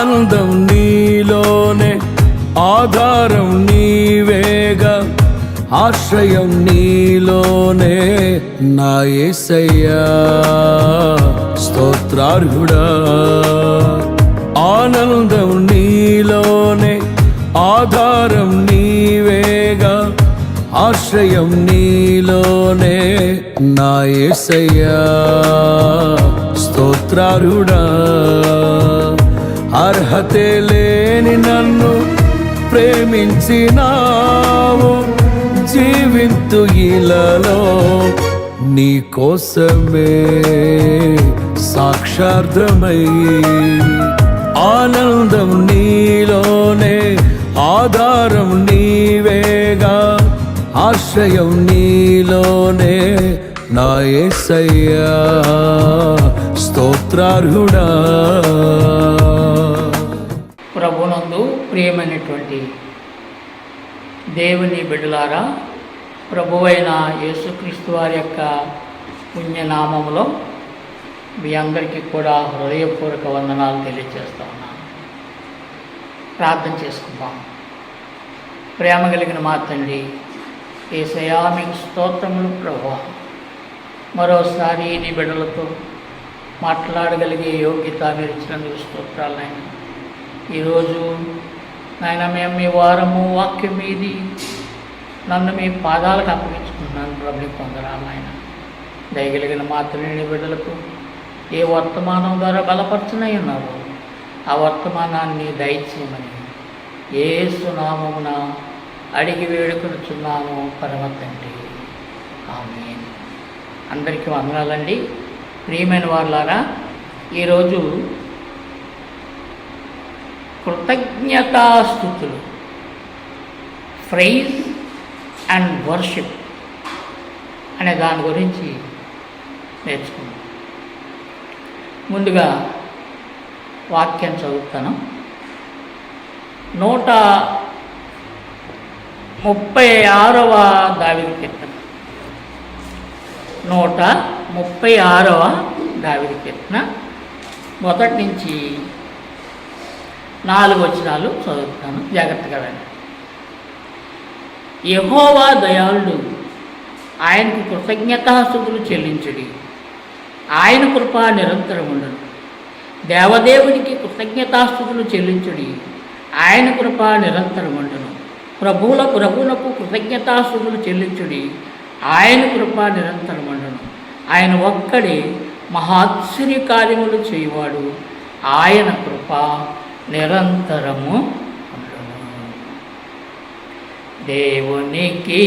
ఆనందం నీలోనే ఆధారం నీవేగా ఆశ్రయం నీలోనే నా ఏసయ్యా. స్తోత్రార్హుడా ఆనందం నీలోనే ఆధారం నీవేగా ఆశ్రయం నీలోనే నా ఏసయ్యా. స్తోత్రారుడా అర్హతే లేని నన్ను ప్రేమించినావు. జీవింతు ఇలలో నీ కోసమే సాక్షార్థమై ఆనందం నీలోనే ఆధారం నీవేగా ఆశ్రయం నీలోనే నా ఏసయ్యా స్తోత్రార్హుడా. ప్రభునందు ప్రియమైనటువంటి దేవుని బిడ్డలారా ప్రభువైన యేసుక్రీస్తు వారి యొక్క పుణ్యనామంలో మీ అందరికీ కూడా హృదయపూర్వక వందనాలు తెలియజేస్తా ఉన్నాను. ప్రార్థన చేసుకుందాం. ప్రేమ కలిగిన మా తండ్రి ఏసయా మీకు స్తోత్రములు ప్రభు మరోసారి నీ బిడ్డలతో మాట్లాడగలిగే యోగ్యత మీరు ఇచ్చినందుకు స్తోత్రాలైనా ఈరోజు నాయన మేము మీ వారము వాక్యం మీది నన్ను మీ పాదాలకు అప్పగించుకున్నాను ప్రభు పొందరాలు ఆయన దయగలిగిన మాత్రమే బిడ్డలకు ఏ వర్తమానం ద్వారా బలపరచునై ఉన్నారో ఆ వర్తమానాన్ని దయచేయమని ఏ సునామమున అడిగి వేడుకొనుచున్నాము పరమతండి ఆమె అందరికీ వందనాలండి. ప్రియమైన వాళ్ళారా ఈరోజు కృతజ్ఞతాస్థుతులు. ఫ్రైజ్ అండ్ వర్షిప్ అనే దాని గురించి నేర్చుకుందాం. ముందుగా వాక్యం చదువుతాను. నూట ముప్పై ఆరవ దావిడి కీర్తన. నూట ముప్పై ఆరవ దావిడి కీర్తన. మొదటి నుంచి నాలుగు వచనాలు చదువుతున్నాను. జాగ్రత్తగా వినండి. యహోవా దయాళుడు ఆయనకు కృతజ్ఞతాస్థుతులు చెల్లించుడి. ఆయన కృప నిరంతరం ఉండను. దేవదేవునికి కృతజ్ఞతాస్థుతులు చెల్లించుడి. ఆయన కృప నిరంతరం ఉండను. ప్రభువుల ప్రభువులకు కృతజ్ఞతాస్థుతులు చెల్లించుడి. ఆయన కృప నిరంతరం ఉండను. ఆయన ఒక్కడే మహాశ్చర్య కార్యములు చేయువాడు. ఆయన కృప నిరంతరము దేవునికి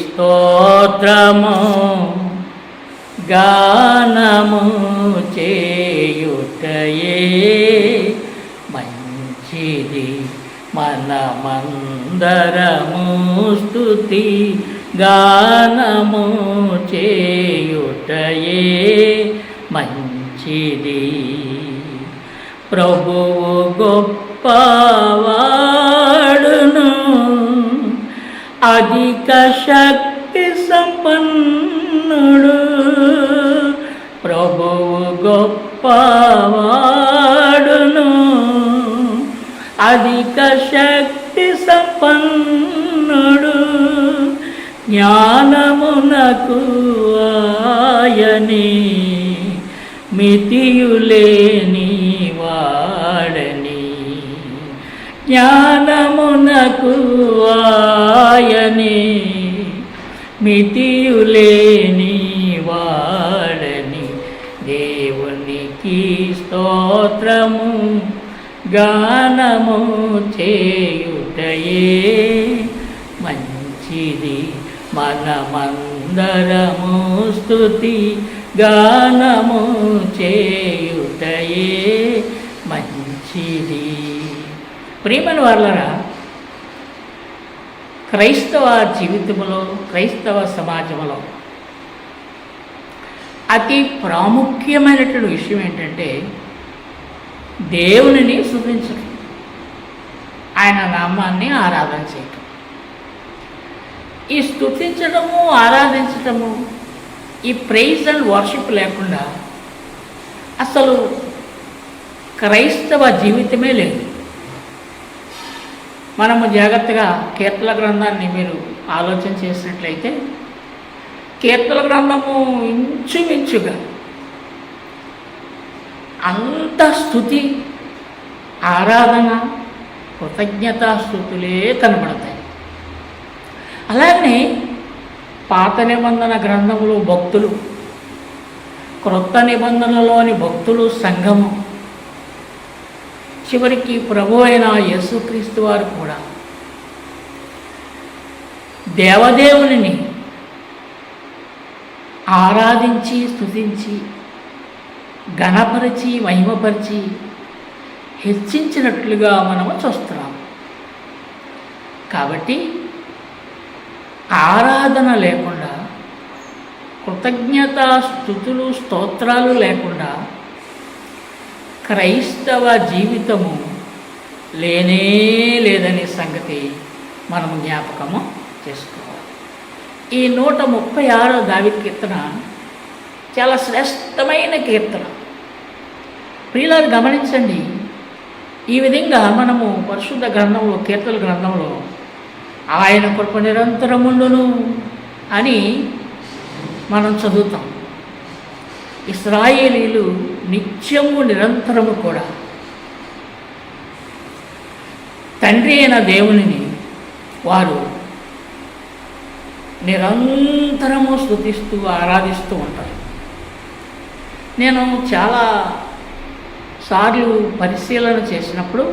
స్తోత్రము గానము చేయుటయే మంచిది. మనమందరము స్తుతి గానము చేయుటయే మంచిది. ప్రభువు గొప్పవాడును. అధిక శక్తి సంపన్నుడు. ప్రభువు గొప్పవాడును. అధిక శక్తి సంపన్నుడు. జ్ఞానమునకు ఆయనే. మితియులే జ్ఞానమునకు ఆయనే. మితియులేని వాడని దేవునికి స్తోత్రము గానము చేయుటయే మంచిది. మనమందరము స్థుతి గానము చేయుటయే మంచిది. ప్రేమని వాళ్ళరా క్రైస్తవ జీవితంలో క్రైస్తవ సమాజంలో అతి ప్రాముఖ్యమైనటువంటి విషయం ఏంటంటే దేవునిని స్థుతించడం ఆయన నామాన్ని ఆరాధన చేయటం. ఈ స్థుతించడము ఆరాధించటము ఈ ప్రైజ్ అండ్ వర్షిప్ లేకుండా అసలు క్రైస్తవ జీవితమే లేదు. మనము జాగ్రత్తగా కీర్తన గ్రంథాన్ని మీరు ఆలోచన చేసినట్లయితే కీర్తన గ్రంథము ఇంచుమించుగా అంత స్థుతి ఆరాధన కృతజ్ఞతాస్థుతులే కనబడతాయి. అలాగే పాత నిబంధన గ్రంథములు భక్తులు క్రొత్త నిబంధనలోని భక్తులు సంఘము చివరికి ప్రభు అయిన యేసుక్రీస్తు వారు కూడా దేవదేవుని ఆరాధించి స్థుతించి గణపరిచి మహిమపరిచి హెచ్చించినట్లుగా మనము చూస్తున్నాము. కాబట్టి ఆరాధన లేకుండా కృతజ్ఞత స్థుతులు స్తోత్రాలు లేకుండా క్రైస్తవ జీవితము లేనే లేదనే సంగతి మనం జ్ఞాపకము చేసుకోవాలి. ఈ నూట ముప్పై ఆరో దావి కీర్తన చాలా శ్రేష్టమైన కీర్తన. ప్రియులారు గమనించండి ఈ విధంగా మనము పరిశుద్ధ గ్రంథంలో కీర్తన గ్రంథంలో ఆయన కృప నిరంతరముండును అని మనం చదువుతాం. ఇస్రాయేలీలు నిత్యము నిరంతరము కూడా. తండ్రి అయిన దేవునిని వారు నిరంతరము స్థుతిస్తూ ఆరాధిస్తూ ఉంటారు. నేను చాలా సార్లు పరిశీలన చేసినప్పుడు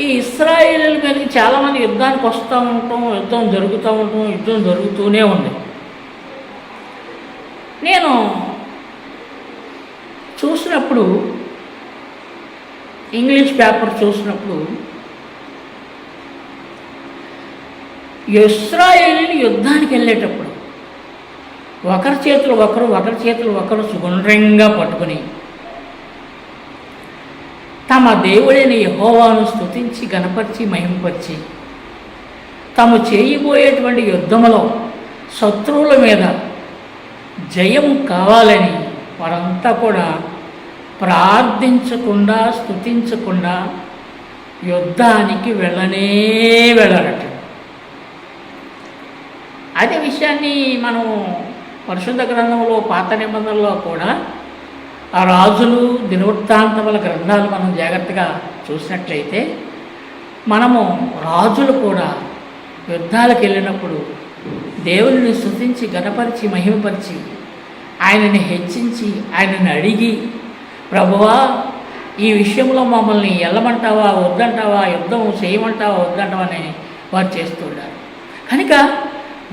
ఈ ఇస్రాయేల్ మీదకి చాలామంది యుద్ధానికి వస్తూ ఉంటాం యుద్ధం జరుగుతూ ఉంటాం యుద్ధం జరుగుతూనే ఉంది. నేను చూసినప్పుడు ఇంగ్లీష్ పేపర్ చూసినప్పుడు ఇస్రాయేలీలు యుద్ధానికి వెళ్ళేటప్పుడు ఒకరి చేతులు ఒకరు ఒకరి చేతులు ఒకరు సుగుండ్రంగా పట్టుకుని తమ దేవుడైన యహోవాను స్తుతించి గణపరిచి మహింపరిచి తాము చేయబోయేటువంటి యుద్ధంలో శత్రువుల మీద జయం కావాలని వారంతా కూడా ప్రార్థించకుండా స్థుతించకుండా యుద్ధానికి వెళ్ళనే వెళ్ళరట అదే విషయాన్ని మనం పరిశుద్ధ గ్రంథంలో పాత నిబంధనలో కూడా ఆ రాజులు దినవృత్తాంతముల గ్రంథాలు మనం జాగ్రత్తగా చూసినట్లయితే మనము రాజులు కూడా యుద్ధాలకు వెళ్ళినప్పుడు దేవుని స్తుతించి గణపరిచి మహిమపరిచి ఆయనని హెచ్చించి ఆయనని అడిగి ప్రభువా ఈ విషయంలో మమ్మల్ని వెళ్ళమంటావా వద్దంటావా యుద్ధం చేయమంటావా వద్దంటావా అని వారు చేస్తుంటారు కనుక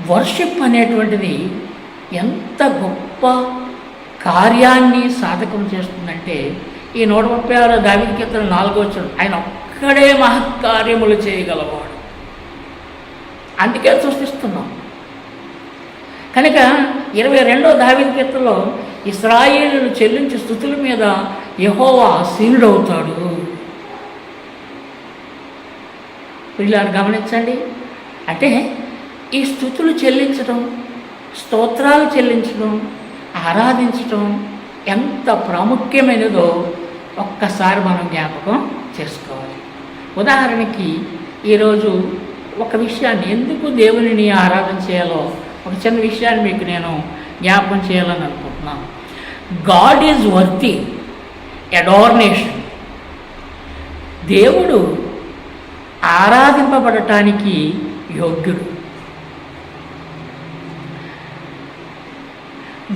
వర్షిప్ అనేటువంటిది ఎంత గొప్ప కార్యాన్ని సాధకం చేస్తుందంటే ఈ నూట ముప్పై ఆరో దావిది కీర్తన నాలుగో వచ్చాడు ఆయన ఒక్కడే మహత్కార్యములు చేయగలవాడు. అందుకే సృష్టిస్తున్నాం. కనుక ఇరవై రెండో దావిది కీర్తనలో ఇస్రాయేలును చెల్లించే స్థుతుల మీద యహోవా ఆసీనుడవుతాడు. ఇలా గమనించండి. అంటే ఈ స్థుతులు చెల్లించడం స్తోత్రాలు చెల్లించడం ఆరాధించడం ఎంత ప్రాముఖ్యమైనదో ఒక్కసారి మనం జ్ఞాపకం చేసుకోవాలి. ఉదాహరణకి ఈరోజు ఒక విషయాన్ని ఎందుకు దేవునిని ఆరాధన చేయాలో ఒక చిన్న విషయాన్ని మీకు నేను జ్ఞాపకం చేయాలని అనుకుంటున్నాను. గాడ్ ఈజ్ వర్తి అడార్నేషన్ దేవుడు ఆరాధింపబడటానికి యోగ్యుడు.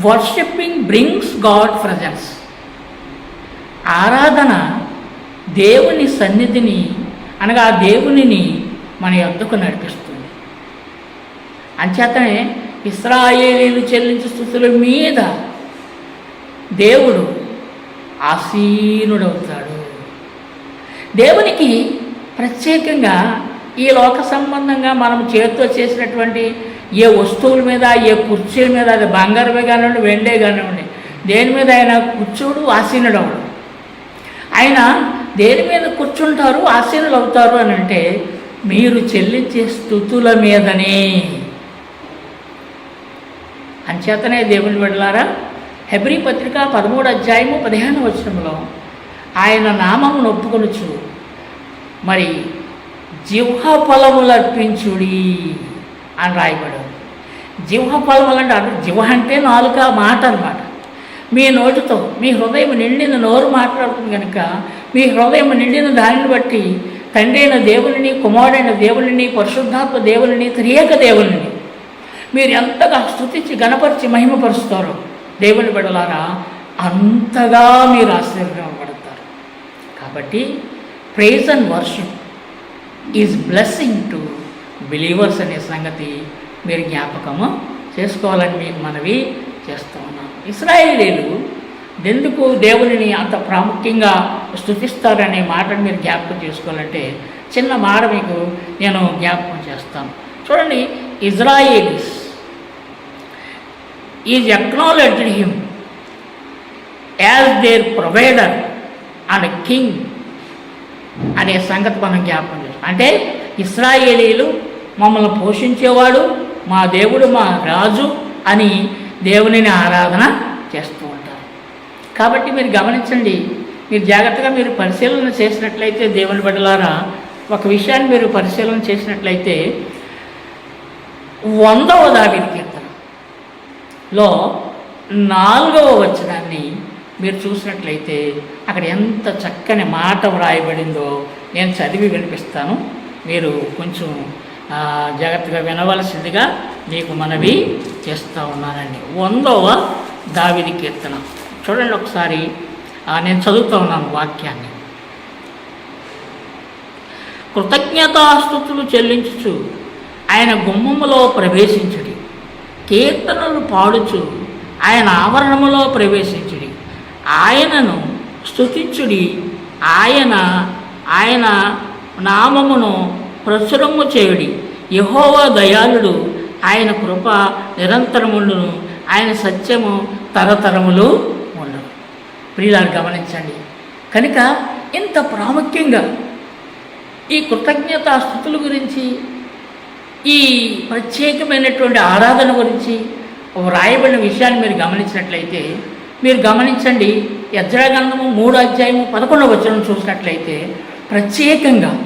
వర్షిప్పింగ్ బ్రింగ్స్ గాడ్ ప్రజెన్స్ ఆరాధన దేవుని సన్నిధిని అనగా ఆ దేవునిని మన యొద్దకు నడిపిస్తుంది. అంచేతనే ఇస్రాయేలీలు చెల్లించే స్థుతుల మీద దేవుడు ఆసీనుడవుతాడు. దేవునికి ప్రత్యేకంగా ఈ లోక సంబంధంగా మనం చేతితో చేసినటువంటి ఏ వస్తువుల మీద ఏ కుర్చీల మీద అది బంగారమే కానివ్వండి వెండే కానివ్వండి దేని మీద ఆయన కూర్చోడు ఆసీనుడు అవడు ఆయన దేని మీద కూర్చుంటారు ఆసీనులు అవుతారు అని అంటే మీరు చెల్లించే స్థుతుల మీదనే. అంచేతనే దేవుని వెళ్ళారా హెబ్రి పత్రిక పదమూడు అధ్యాయము పదిహేను వచనంలో ఆయన నామమును ఒప్పుకొనుచు మరి జిహ్వ ఫలములు అర్పించుడి అని రాయబడు. జిహ్వ ఫలములు అంటే అర్థం జిహ్వ అంటే నాలుక మాట అనమాట మీ నోటితో మీ హృదయం నిండిన నోరు మాట్లాడుతుంది కనుక మీ హృదయం నిండిన దానిని బట్టి తండ్రి అయిన కుమారుడైన దేవుని పరిశుద్ధాత్మ దేవుని త్రియేక దేవుని మీరు ఎంతగా స్తుతించి గణపరిచి మహిమపరుస్తారో దేవుని బిడలారా అంతగా మీరు ఆశీర్వడతారు కాబట్టి praise and worship is blessing to believers అనే సంగతి మీరు జ్ఞాపకము చేసుకోవాలని మీకు మనవి చేస్తూ ఉన్నాను. ఇస్రాయేలీలు ఎందుకు దేవునిని అంత ప్రాముఖ్యంగా స్థుతిస్తారనే మాటను మీరు జ్ఞాపకం చేసుకోవాలంటే చిన్న మాట మీకు నేను జ్ఞాపకం చేస్తాను. చూడండి Israelites is acknowledged him as their provider and king అనే సంగతి మనం జ్ఞాపకం చేస్తాం అంటే ఇస్రాయేలీలు మమ్మల్ని పోషించేవాడు మా దేవుడు మా రాజు అని దేవునిని ఆరాధన చేస్తూ ఉంటారు. కాబట్టి మీరు గమనించండి మీరు జాగ్రత్తగా మీరు పరిశీలన చేసినట్లయితే దేవుని బిడ్డలారా ఒక విషయాన్ని మీరు పరిశీలన చేసినట్లయితే వందవ దావిడి లో నాలుగవ వచనాన్ని మీరు చూసినట్లయితే అక్కడ ఎంత చక్కని మాట వ్రాయబడిందో నేను చదివి వినిపిస్తాను. మీరు కొంచెం జాగ్రత్తగా వినవలసిందిగా మీకు మనవి చేస్తూ ఉన్నానండి. వందవ దావిది కీర్తన. చూడండి ఒకసారి నేను చదువుతూ ఉన్నాను వాక్యాన్ని. కృతజ్ఞతాస్థుతులు చెల్లించుచు ఆయన గుమ్మములో ప్రవేశించడు. కీర్తనలు పాడుచు ఆయన ఆవరణములో ప్రవేశించుడి. ఆయనను స్థుతించుడి ఆయన ఆయన నామమును ప్రచురము చేయుడి. యహోవా దయాళుడు ఆయన కృప నిరంతరముండును. ఆయన సత్యము తరతరములు ఉండను. ప్రియులారు గమనించండి. కనుక ఇంత ప్రాముఖ్యంగా ఈ కృతజ్ఞతా స్థుతుల గురించి ఈ ప్రత్యేకమైనటువంటి ఆరాధన గురించి వ్రాయబడిన విషయాన్ని మీరు గమనించినట్లయితే మీరు గమనించండి యజ్రాగంధము మూడు అధ్యాయము పదకొండవ వచనం చూసినట్లయితే ప్రత్యేకంగా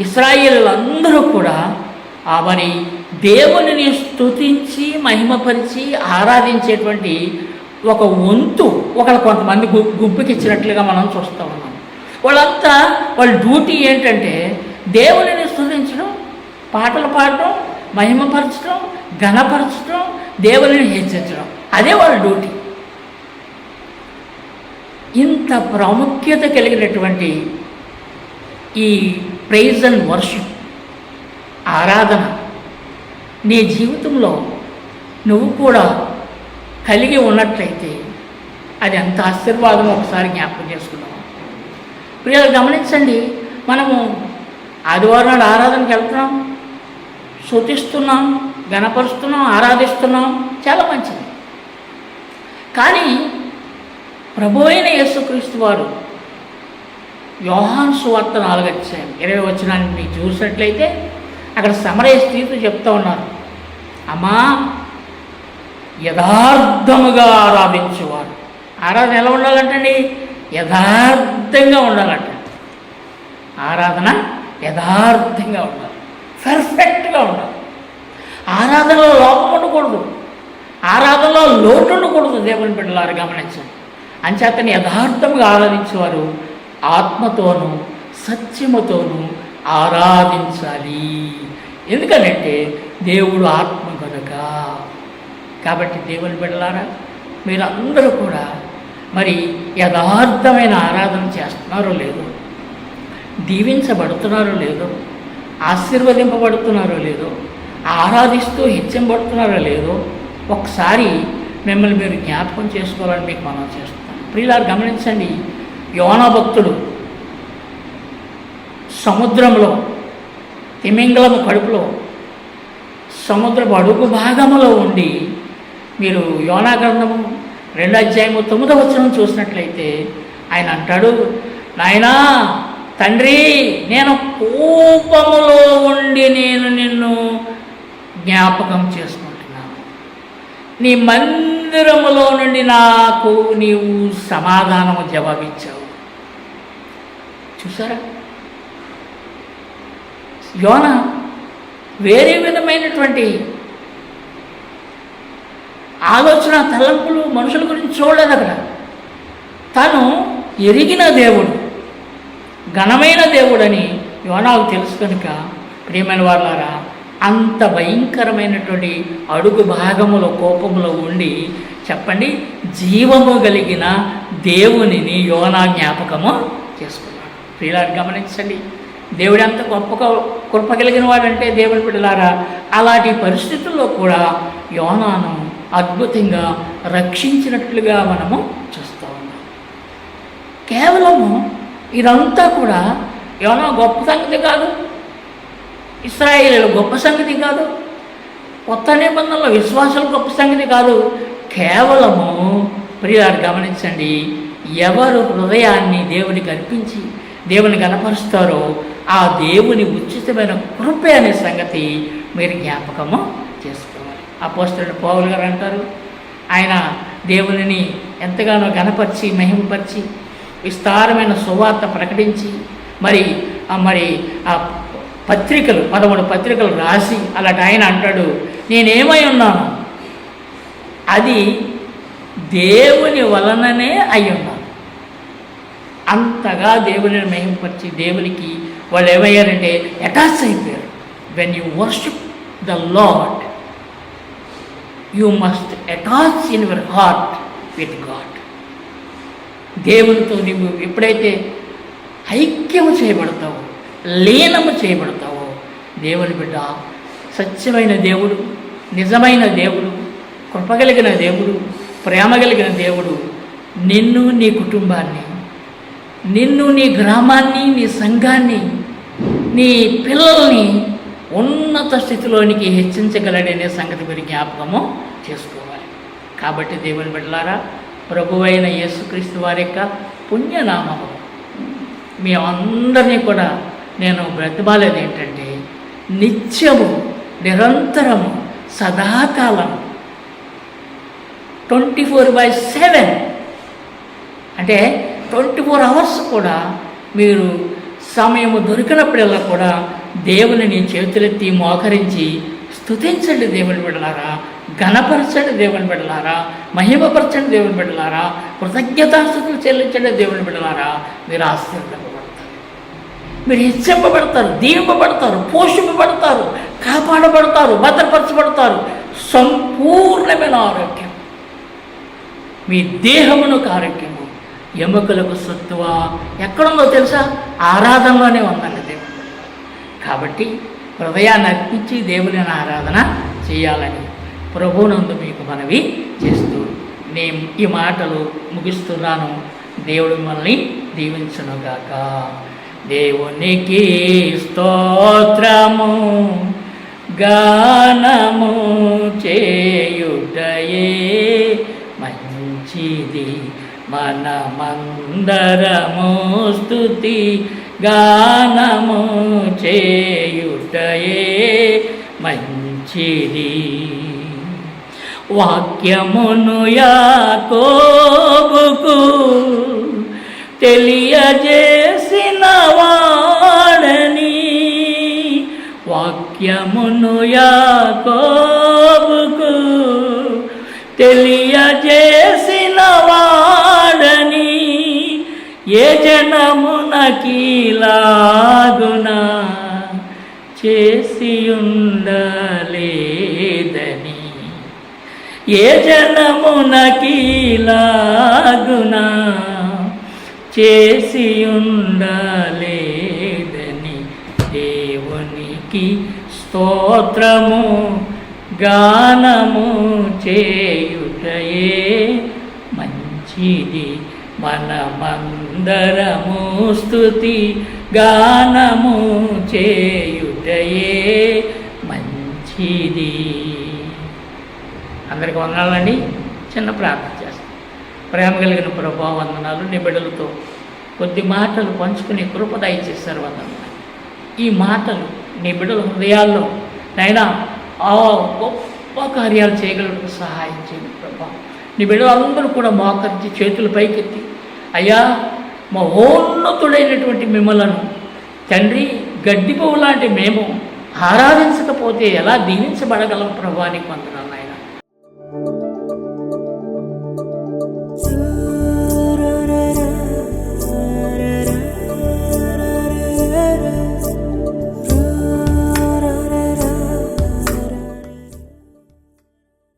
ఇస్రాయిలందరూ కూడా ఆ మరి దేవునిని స్తుతించి మహిమపరిచి ఆరాధించేటువంటి ఒక వంతు ఒకళ్ళ కొంతమంది గు గుంపుకి ఇచ్చినట్లుగా మనం చూస్తూ ఉన్నాం. వాళ్ళంతా వాళ్ళ డ్యూటీ ఏంటంటే దేవునిని స్తుతించడం పాటలు పాడటం మహిమపరచడం ఘనపరచడం దేవుని హెచ్చరించడం అదే వాళ్ళ డ్యూటీ. ఇంత ప్రాముఖ్యత కలిగినటువంటి ఈ ప్రైజ్ అండ్ వర్షిప్ ఆరాధన నీ జీవితంలో నువ్వు కూడా కలిగి ఉన్నట్లయితే అది ఎంత ఆశీర్వాదం ఒకసారి జ్ఞాపకం చేసుకున్నాం ప్రియాలు గమనించండి మనము ఆదివారం నాడు ఆరాధనకి వెళ్తున్నాం. శృతిస్తున్నాం గణపరుస్తున్నాం ఆరాధిస్తున్నాం. చాలా మంచిది. కానీ ప్రభు అయిన యేసుక్రీస్తు వారు యోహాన్ సువార్త నాలుగు ఇరవై వచ్చినాన్ని మీకు చూసినట్లయితే అక్కడ సమరయ స్త్రీతో చెప్తా ఉన్నారు. అమ్మా యథార్థముగా ఆరాధించేవారు. ఆరాధన ఎలా ఉండాలంటండి? యథార్థంగా ఉండాలంట. ఆరాధన యథార్థంగా ఉండాలి. పర్ఫెక్ట్గా ఉండాలి. ఆరాధనలో లోపం ఉండకూడదు. ఆరాధనలో లోటు ఉండకూడదు దేవుని బిడ్డలారు గమనించండి. అంచేతని యథార్థంగా ఆరాధించేవారు ఆత్మతోనూ సత్యముతోనూ ఆరాధించాలి. ఎందుకనంటే దేవుడు ఆత్మ కనుక కాబట్టి దేవుని బిడ్డలారా మీరందరూ కూడా మరి యథార్థమైన ఆరాధన చేస్తున్నారో లేదో దీవించబడుతున్నారో లేదో ఆశీర్వదింపబడుతున్నారో లేదో ఆరాధిస్తూ హెచ్చింపబడుతున్నారో లేదో ఒకసారి మిమ్మల్ని మీరు జ్ఞాపకం చేసుకోవాలని మీకు మనం చేస్తాం ప్రియులారు గమనించండి యోనా భక్తుడు సముద్రంలో తిమింగళము కడుపులో సముద్రపు అడుగు భాగంలో ఉండి మీరు యోనా గ్రంథము రెండు అధ్యాయము తొమ్మిదవ వచనం చూసినట్లయితే ఆయన అంటాడు నాయనా తండ్రి నేను కోపములో ఉండి నేను నిన్ను జ్ఞాపకం చేసుకుంటున్నాను. నీ మందిరములో నుండి నాకు నీవు సమాధానము జవాబిచ్చావు. చూసారా? యోన వేరే విధమైనటువంటి ఆలోచన తలంపులు మనుషుల గురించి చూడలేదు అక్కడ. తను ఎరిగిన దేవుడు. ఘనమైన దేవుడని యోనాకు తెలుసు కనుక ప్రియమైన వాళ్ళారా అంత భయంకరమైనటువంటి అడుగు భాగములో కోపంలో ఉండి చెప్పండి జీవము కలిగిన దేవునిని యోనా జ్ఞాపకము చేసుకున్నాడు. ప్రియులారు గమనించండి. దేవుడు అంత గొప్ప కృప కలిగిన వాడంటే దేవుని బిడ్డలారా అలాంటి పరిస్థితుల్లో కూడా యోనాను అద్భుతంగా రక్షించినట్లుగా మనము చూస్తూ ఉన్నాం. కేవలము ఇదంతా కూడా యోనా గొప్ప సంగతి కాదు? ఇస్రాయేలీల గొప్ప సంగతి కాదు? కొత్త నిబంధనల విశ్వాసాలు గొప్ప సంగతి కాదు? కేవలము ప్రియారు గమనించండి. ఎవరు హృదయాన్ని దేవునికి అర్పించి దేవుని కనపరుస్తారో ఆ దేవుని ఉచితమైన కృపే అనే సంగతి మీరు జ్ఞాపకము చేసుకోవాలి. ఆ అపోస్తుడు పౌలు గారు అంటారు ఆయన దేవునిని ఎంతగానో గణపరిచి మహిమపరిచి విస్తారమైన సువార్త ప్రకటించి మరి మరి ఆ పత్రికలు పదమూడు పత్రికలు రాసి అలాంటి ఆయన అంటాడు నేనేమై ఉన్నాను? అది దేవుని వలననే అయి ఉన్నాను. అంతగా దేవుని మహింపరిచి దేవునికి వాళ్ళు ఏమయ్యారంటే అటాచ్ అయిపోయారు. When you worship the lord you must attach in your heart with God దేవునితో నీవు ఎప్పుడైతే ఐక్యము చేయబడతావో లీనము చేయబడతావో దేవుని బిడ్డ సత్యమైన దేవుడు నిజమైన దేవుడు కృపగలిగిన దేవుడు ప్రేమ కలిగిన దేవుడు నిన్ను నీ కుటుంబాన్ని నిన్ను నీ గ్రామాన్ని నీ సంఘాన్ని నీ పిల్లల్ని ఉన్నత స్థితిలోనికి హెచ్చించగలడనే సంగతి మీరు జ్ఞాపకము చేసుకోవాలి. కాబట్టి దేవుని బిడ్డలారా ప్రభువైన యేసుక్రీస్తు వారి యొక్క పుణ్యనామము. మీ అందరినీ కూడా నేను బ్రతిమాలేది ఏంటంటే నిత్యము నిరంతరము సదాకాలం ట్వంటీ ఫోర్ బై సెవెన్. అంటే ట్వంటీ ఫోర్ అవర్స్ కూడా మీరు సమయము దొరికినప్పుడల్లా కూడా దేవుని చేతులెత్తి మోకరించి స్తుతించండి దేవుని బిడ్డలారా. ఘనపరచండి దేవుని బిడ్డలారా మహిమపరచండి దేవుని బిడ్డలారా కృతజ్ఞతాస్థుతులు చెల్లించండి దేవుని బిడ్డలారా మీరు ఆశీర్వదింపబడతారు. మీరు హెచ్చింపబడతారు దీవింపబడతారు పోషింపబడతారు కాపాడబడతారు భద్రపరచబడతారు. సంపూర్ణమైన ఆరోగ్యం. మీ దేహమునకు ఆరోగ్యము. ఎముకలకు సత్తువ. ఎక్కడుందో తెలుసా? ఆరాధనలోనే ఉందండి దేవుడు. కాబట్టి హృదయాన్ని అర్పించి దేవుని ఆరాధన చేయాలని ప్రభునందు మీకు మనవి చేస్తూ నేను ఈ మాటలు ముగిస్తున్నాను. దేవుడు మిమ్మల్ని దీవించనుగాక. దేవునికి స్తోత్రము గానము చేయుటయే మంచిది. మనమందరము స్తుతి గానము చేయుటయే మంచిది. వాక్యమును యాకోబుకు తెలియజేసిన వాడని వాక్యమును యాకోబుకు తెలియజేసిన వాడని ఏ జనమునకీలాగునా చేసి ఉండలే ఏ జనమునకీలాగునా చేసి ఉండలేదని దేవునికి స్తోత్రము గానము చేయుటయే మంచిది. మనమందరము స్థుతి గానము చేయుటయే మంచిది. అందరికీ వందనాలండి. చిన్న ప్రార్థన చేస్తాను ప్రేమ కలిగిన ప్రభా వందనాలు. నిబిడలతో కొద్ది మాటలు పంచుకుని కృప చేస్తారు వందనాలు. ఈ మాటలు నీ బిడ్డల హృదయాల్లో నైనా ఆ గొప్ప కార్యాలు చేయగలడానికి సహాయం చేయండి ప్రభా. నీ బిడ్డలందరూ కూడా మోకరించి చేతులు పైకెత్తి అయ్యా మహోన్నతుడైనటువంటి మిమ్మలను తండ్రి గడ్డిపోవు లాంటి మేము ఆరాధించకపోతే ఎలా దీవించబడగలం ప్రభానికి వందనాలు.